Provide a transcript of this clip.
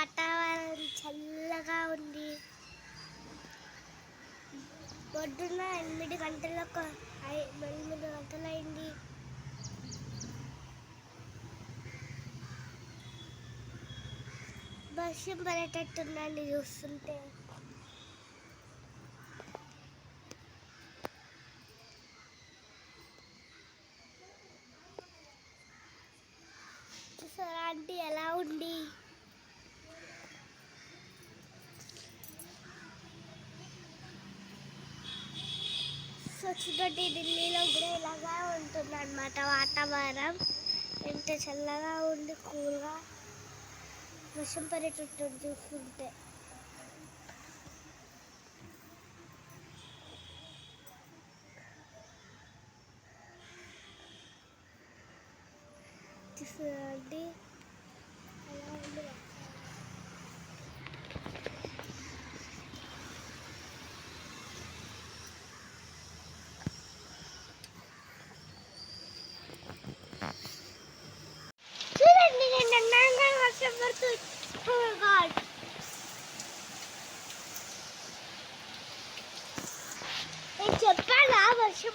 వాతావరణం చల్లగా ఉంది. పొద్దున్న ఎనిమిది గంటలకు ఎనిమిది గంటలైంది. వర్షం పడేటట్టుందండి చూస్తుంటే. చూసారా అంటే ఎలా ఉంది? సో ఢిల్లీలో కూడా ఇలాగా ఉంటుంది అనమాట వాతావరణం. ఎంత చల్లగా ఉంది కూల్గా. వర్షం పడేటట్టు చూస్తుంటే. చూడండి Tinha palavras, tinha